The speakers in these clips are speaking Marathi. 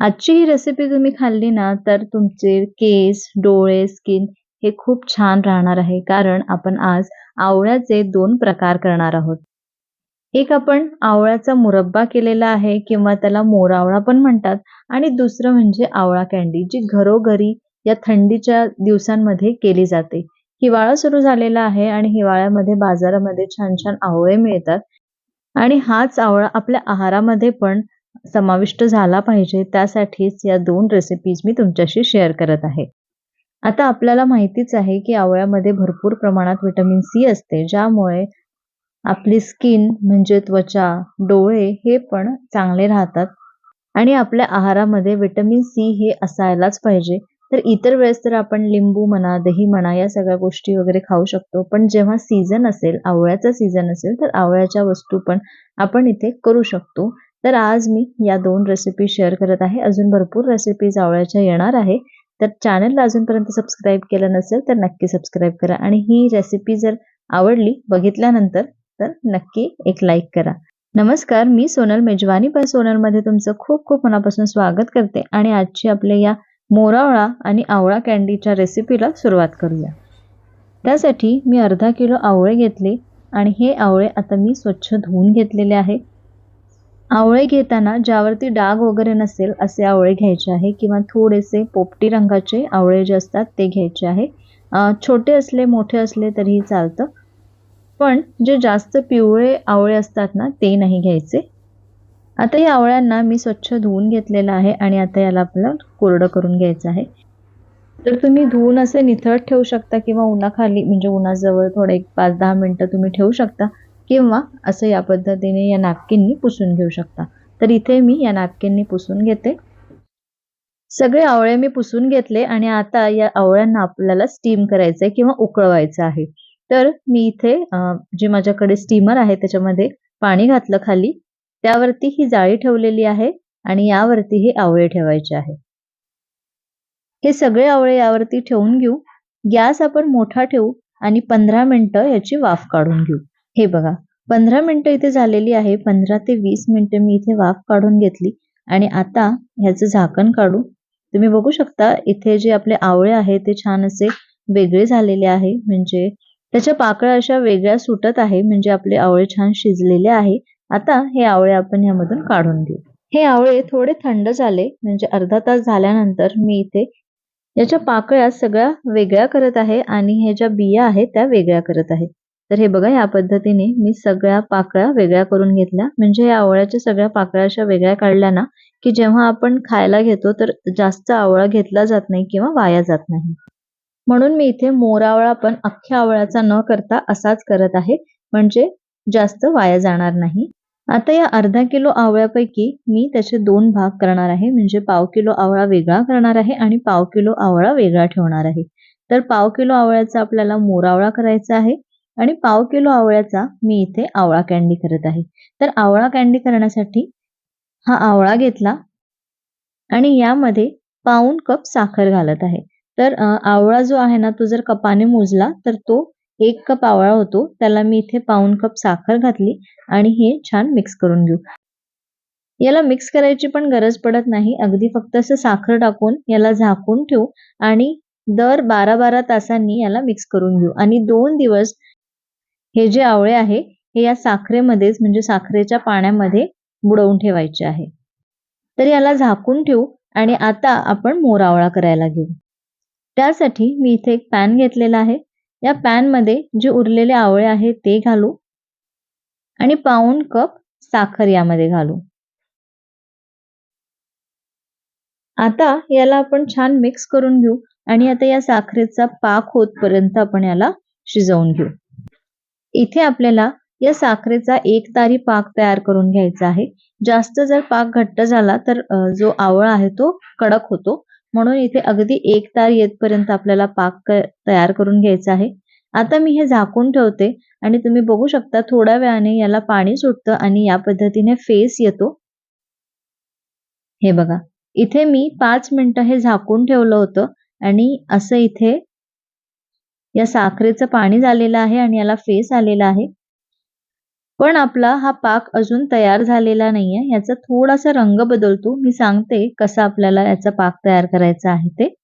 आजची ही रेसिपी तुम्ही खाल्ली ना तर तुमचे केस, डोळे, स्किन हे खूप छान राहणार आहे. कारण आपण आज आवळ्याचे दोन प्रकार करणार आहोत. एक आपण आवळ्याचा मुरब्बा केलेला आहे किंवा त्याला मोरावळा पण म्हणतात आणि दुसरं म्हणजे आवळा कँडी जी घरोघरी या थंडीच्या दिवसांमध्ये केली जाते. हिवाळा सुरू झालेला आहे आणि हिवाळ्यामध्ये बाजारामध्ये छान छान आवळे मिळतात आणि हाच आवळा आपल्या आहारामध्ये पण समाविष्ट झाला पाहिजे त्यासाठीच या दोन रेसिपीज मी तुमच्याशी शेअर करत आहे. आता आपल्याला माहितीच आहे की आवळ्यामध्ये भरपूर प्रमाणात व्हिटॅमिन सी असते ज्यामुळे आपली स्किन म्हणजे त्वचा, डोळे हे पण चांगले राहतात आणि आपल्या आहारामध्ये व्हिटॅमिन सी हे असायलाच पाहिजे. तर इतर वेळेस तर आपण लिंबू म्हणा, दही म्हणा या सगळ्या गोष्टी वगैरे खाऊ शकतो. पण जेव्हा सीझन असेल, आवळ्याचा सीझन असेल तर आवळ्याच्या वस्तू पण आपण इथे करू शकतो. तर आज मी या दोन रेसिपी शेअर करत आहे. अजून भरपूर रेसिपीज आवळ्याच्या येणार आहे. तर चॅनलला अजूनपर्यंत सबस्क्राईब केलं नसेल तर नक्की सबस्क्राईब करा आणि ही रेसिपी जर आवडली बघितल्यानंतर तर नक्की एक लाईक करा. नमस्कार मी सोनल मेजवानी पण सोनलमध्ये तुमचं खूप खूप मनापासून स्वागत करते आणि आजची आपल्या या मोरावळा आणि आवळा कँडीच्या रेसिपीला सुरुवात करूया. त्यासाठी मी अर्धा किलो आवळे घेतले आणि हे आवळे आता मी स्वच्छ धुवून घेतलेले आहे. आवळे घेताना ज्यावरती डाग वगैरे नसेल असे आवळे घ्यायचे आहे किंवा थोडेसे पोपटी रंगाचे आवळे जे असतात ते घ्यायचे आहे. छोटे असले मोठे असले तरीही चालतं. पण जे जास्त पिवळे आवळे असतात ना ते नाही घ्यायचे. आता या आवळ्यांना मी स्वच्छ धुवून घेतलेलं आहे आणि आता याला आपलं कोरडं करून घ्यायचं आहे. तर तुम्ही धुवून असे निथळत ठेवू शकता किंवा उन्हाखाली म्हणजे उन्हाजवळ थोडे एक पाच दहा मिनटं तुम्ही ठेवू शकता किंवा असं या पद्धतीने या नॅपकिननी पुसून घेऊ शकता. तर इथे मी या नॅपकिननी पुसून घेते. सगळे आवळे मी पुसून घेतले आणि आता या आवळ्यांना आपल्याला स्टीम करायचं किंवा उकळवायचं आहे. तर मी इथे जे माझ्याकडे स्टीमर आहे त्याच्यामध्ये पाणी घातलं खाली. त्यावरती ही जाळी ठेवलेली आहे आणि यावरती हे आवळे ठेवायचे आहे. हे सगळे आवळे यावरती ठेवून घेऊ. गॅस आपण मोठा ठेवू आणि पंधरा मिनिटं याची वाफ काढून घेऊ. हे बघा पंधरा मिनिटं इथे झालेली आहे. पंधरा ते वीस मिनिटं मी इथे वाफ काढून घेतली आणि आता ह्याचं झाकण काढू. तुम्ही बघू शकता इथे जे आपले आवळे आहे ते छान असे वेगळे झालेले आहे म्हणजे त्याच्या पाकळ्या अशा वेगळ्या सुटत आहे म्हणजे आपले आवळे छान शिजलेले आहे. आता हे आवळे आपण यामधून काढून घेऊ. हे आवळे थोडे थंड झाले म्हणजे अर्धा तास झाल्यानंतर मी इथे याच्या पाकळ्या सगळ्या वेगळ्या करत आहे आणि ह्या ज्या बिया आहेत त्या वेगळ्या करत आहे. तर हे बघा या पद्धतीने मी सगळ्या पाकळ्या वेगळ्या करून घेतल्या म्हणजे या आवळ्याच्या सगळ्या पाकळ्या अशा वेगळ्या काढल्या ना की जेव्हा आपण खायला घेतो तर जास्त आवळा घेतला जात नाही किंवा वाया जात नाही. म्हणून मी इथे मोरावळा पण अख्ख्या आवळ्याचा न करता असाच करत आहे म्हणजे जास्त वाया जाणार नाही. आता या अर्धा किलो आवळ्यापैकी मी त्याचे दोन भाग करणार आहे म्हणजे पाव किलो आवळा वेगळा करणार आहे आणि पाव किलो आवळा वेगळा ठेवणार आहे. तर पाव किलो आवळ्याचा आपल्याला मोरावळा करायचा आहे आणि पाव किलो आवळ्याचा मी इथे आवळा कँडी करत आहे. तर आवळा कँडी करण्यासाठी हा आवळा घेतला आणि यामध्ये पाऊण कप साखर घालत आहे. तर आवळा जो आहे ना तो जर कपाने मोजला तर तो एक कप आवळा होतो. त्याला मी इथे पाऊण कप साखर घातली आणि हे छान मिक्स करून घेऊ. याला मिक्स करायची पण गरज पडत नाही. अगदी फक्त असं साखर टाकून याला झाकून ठेवू आणि दर बारा बारा तासांनी याला मिक्स करून घेऊ आणि दोन दिवस हे जे आवळे आहे हे या साखरेमध्येच म्हणजे साखरेच्या पाण्यामध्ये बुडवून ठेवायचे आहे. तर याला झाकून ठेवू आणि आता आपण मोरावळा करायला घेऊ. त्यासाठी मी इथे एक पॅन घेतलेला आहे. या पॅनमध्ये जे उरलेले आवळे आहे ते घालू आणि पाऊण कप साखर यामध्ये घालू. आता याला आपण छान मिक्स करून घेऊ आणि आता या साखरेचा पाक होतपर्यंत आपण याला शिजवून घेऊ. इथे आपल्याला या साखरेचा एक तारी पाक तयार करून घ्यायचा आहे. जास्त जर पाक घट्ट झाला तर जो आवळा आहे तो कडक होतो. म्हणून इथे अगदी एक तार येतपर्यंत आपल्याला पाक तयार करून घ्यायचा आहे. आता मी हे झाकून ठेवते आणि तुम्ही बघू शकता थोड्या वेळाने याला पाणी सुटतं आणि या पद्धतीने फेस येतो. हे बघा इथे मी पाच मिनिटं हे झाकून ठेवलं होतं आणि असं इथे या साखरेचं पाणी झालेलं आहे आणि याला फेस आलेला आहे. पण आपला हा पाक अजून तयार झालेला नाहीये. याचा थोडासा रंग बदलतो. मी सांगते कसा आपल्याला याचा पाक तयार करायचा आहे ते.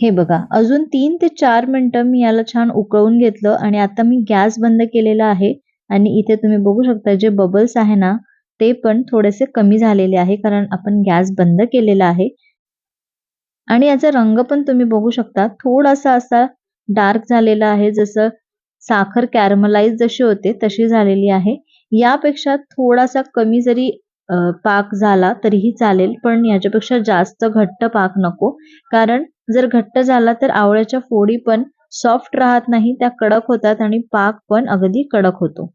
हे बघा अजून तीन ते चार मिनटं मी याला छान उकळून घेतलं आणि आता मी गॅस बंद केलेला आहे आणि इथे तुम्ही बघू शकता जे बबल्स आहे ना ते पण थोडेसे कमी झालेले आहे कारण आपण गॅस बंद केलेला आहे. आणि याचा रंग पण तुम्ही बघू शकता. थोडासा असा डार्क झालेला आहे. जसं साखर कॅरमलाइज जशी होते तशी झालेली आहे. यापेक्षा थोडासा कमी जरी पाक झाला तरीही चालेल पण याच्यापेक्षा जास्त घट्ट पाक नको. कारण जर घट्ट झाला तर आवळ्याच्या फोडी पण सॉफ्ट राहत नाही त्या कडक होतात आणि पाक पण अगदी कडक होतो.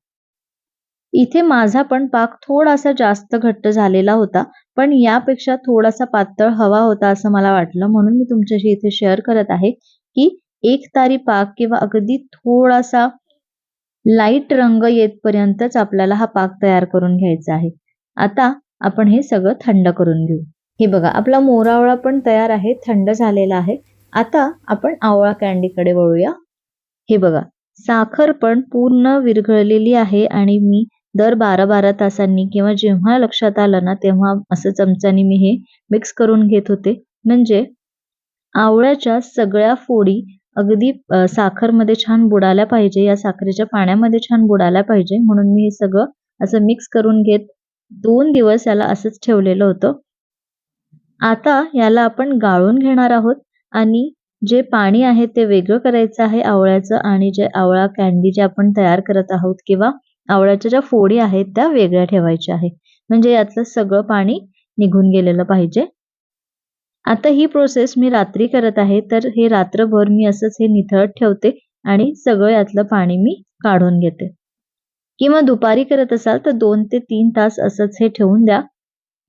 इथे माझा पण पाक थोडासा जास्त घट्ट झालेला होता. पण यापेक्षा थोडासा पातळ हवा होता असं मला वाटलं. म्हणून मी तुमच्याशी इथे शेअर करत आहे की एक तारी पाक किंवा अगदी थोडासा लाइट रंग येतपर्यंतच आपल्याला हा पाक तयार करून घ्यायचा आहे. आता आपण हे सगळं थंड करून घेऊ. हे बघा आपला मोरावळा पण तयार आहे थंड झालेला आहे. आता आपण आवळा कॅन्डीकडे वळूया. हे बघा साखर पण पूर्ण विरघळलेली आहे आणि मी दर बारा बारा तासांनी किंवा जेव्हा लक्षात आलं ना तेव्हा असं चमच्याने मी हे मिक्स करून घेत होते. म्हणजे आवळ्याच्या सगळ्या फोडी अगदी साखरमध्ये छान बुडाल्या पाहिजे या साखरेच्या पाण्यामध्ये छान बुडाल्या पाहिजे म्हणून मी हे सगळं असं मिक्स करून घेत दोन दिवस याला असंच ठेवलेलं होतं. आता याला आपण गाळून घेणार आहोत आणि जे पाणी आहे ते वेगळं करायचं आहे आवळ्याचं आणि जे आवळा कॅन्डी जे आपण तयार करत आहोत किंवा आवळ्याच्या ज्या फोडी आहेत त्या वेगळ्या ठेवायच्या आहे म्हणजे यातलं सगळं पाणी निघून गेलेलं पाहिजे. आता ही प्रोसेस मी रात्री करत आहे तर हे रात्रभर मी असंच हे निथळत ठेवते आणि सगळं यातलं पाणी मी काढून घेते. किंवा दुपारी करत असाल तर दोन ते तीन तास असंच हे ठेवून द्या.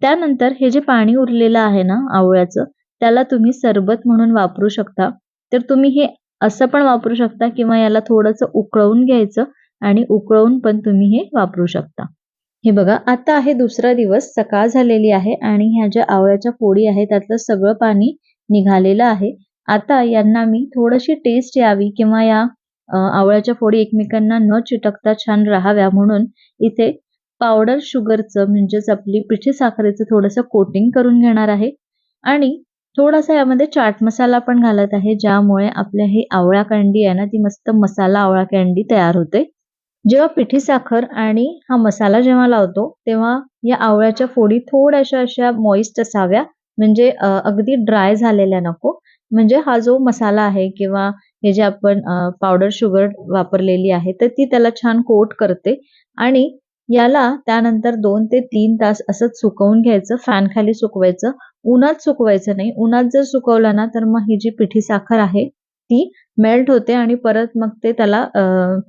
त्यानंतर हे जे पाणी उरलेलं आहे ना आवळ्याचं त्याला तुम्ही सरबत म्हणून वापरू शकता. तर तुम्ही हे असं पण वापरू शकता किंवा याला थोडंसं उकळवून घ्यायचं आणि उकळवून पण तुम्ही हे वापरू शकता. हे बघा आता आहे दुसरा दिवस सकाळ झालेली आहे आणि ह्या ज्या आवळ्याच्या फोडी आहे त्यातलं सगळं पाणी निघालेलं आहे. आता यांना मी थोडीशी टेस्ट यावी किंवा या आवळ्याच्या फोडी एकमेकांना न चिटकता छान राहाव्या म्हणून इथे पावडर शुगरचं म्हणजेच आपली पिठी साखरेचं थोडंसं कोटिंग करून घेणार आहे. आणि थोडासा यामध्ये चाट मसाला पण घालत आहे ज्यामुळे आपल्या हे आवळा कँडी आहे ना ती मस्त मसाला आवळा कँडी तयार होते. जेव्हा पिठी साखर आणि हा मसाला जेव्हा लावतो तेव्हा या आवळ्याच्या फोडी थोड्याशा अशा मॉइस्ट असाव्या. म्हणजे अगदी ड्राय झालेल्या नको. म्हणजे हा जो मसाला आहे किंवा हे जे आपण पावडर शुगर वापरलेली आहे तर ती त्याला छान कोट करते. आणि याला त्यानंतर दोन ते तीन तास असंच सुकवून घ्यायचं. फॅन खाली सुकवायचं. उन्हात सुकवायचं नाही. उन्हात जर सुकवलं ना तर मग ही जी पिठी साखर आहे ती मेल्ट होते आणि परत मग ते त्याला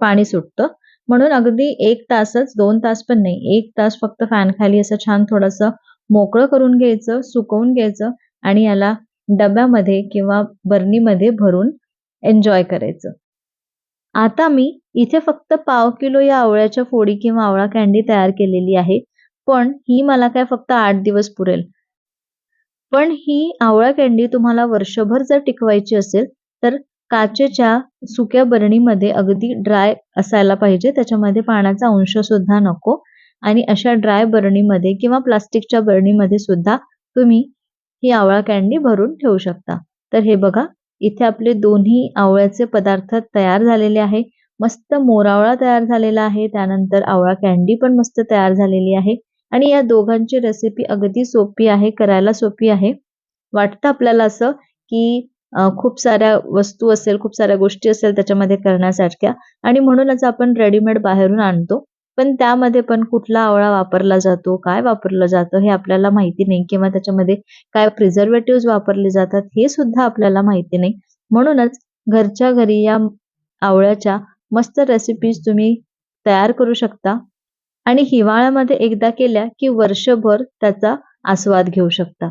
पाणी सुटतं. म्हणून अगदी एक तासच दोन तास पण नाही एक तास फक्त फॅन खाली असं छान थोडंसं मोकळं करून घ्यायचं सुकवून घ्यायचं आणि याला डब्यामध्ये किंवा बर्नीमध्ये भरून एन्जॉय करायचं. आता मी इथे फक्त पाव किलो या आवळ्याच्या फोडी किंवा आवळा कॅन्डी तयार केलेली आहे पण ही मला काय फक्त आठ दिवस पुरेल. पण ही आवळा कॅन्डी तुम्हाला वर्षभर जर टिकवायची असेल तर काचेच्या सुक्या बरणीमध्ये अगदी ड्राय असायला पाहिजे. त्याच्यामध्ये पाण्याचा अंश सुद्धा नको. आणि अशा ड्राय बरणीमध्ये किंवा प्लास्टिकच्या बरणीमध्ये सुद्धा तुम्ही ही आवळा कँडी भरून ठेवू शकता. तर हे बघा इथे आपले दोन्ही आवळ्याचे पदार्थ तयार झालेले आहे. मस्त मोरावळा तयार झालेला आहे. त्यानंतर आवळा कँडी पण मस्त तयार झालेली आहे. आणि या दोघांची रेसिपी अगदी सोपी आहे करायला सोपी आहे. वाटतं आपल्याला असं की खूप साऱ्या वस्तू असेल खूप साऱ्या गोष्टी असेल त्याच्यामध्ये करण्यासारख्या. आणि म्हणूनच आपण रेडीमेड बाहेरून आणतो. पण त्यामध्ये पण कुठला आवळा वापरला जातो काय वापरलं जातं हे आपल्याला माहिती नाही किंवा त्याच्यामध्ये काय प्रिझर्वेटिव्ह वापरले जातात हे सुद्धा आपल्याला माहिती नाही. म्हणूनच घरच्या घरी या आवळ्याच्या मस्त रेसिपीज तुम्ही तयार करू शकता. आणि हिवाळ्यामध्ये एकदा केल्या की वर्षभर त्याचा आस्वाद घेऊ शकता.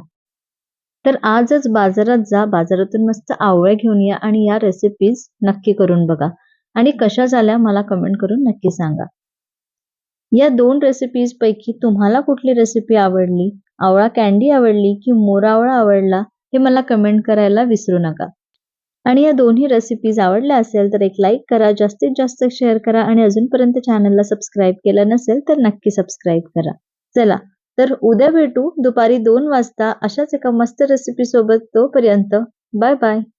तर आजच बाजारात जा बाजारातून मस्त आवळे घेऊन या आणि या रेसिपीज नक्की करून बघा. आणि कशा झाल्या मला कमेंट करून नक्की सांगा. या दोन रेसिपीज पैकी तुम्हाला कुठली रेसिपी आवडली? आवळा कॅन्डी आवडली की मोरावळा आवडला? हे मला कमेंट करायला विसरू नका. आणि या दोन्ही रेसिपीज आवडल्या असेल तर एक लाईक करा जास्तीत जास्त शेअर करा आणि अजूनपर्यंत चॅनलला सबस्क्राईब केलं नसेल तर नक्की सबस्क्राईब करा. चला तर उद्या भेटू दुपारी दोन वाजता अशाच एका मस्त रेसिपी सोबत तोपर्यंत बाय बाय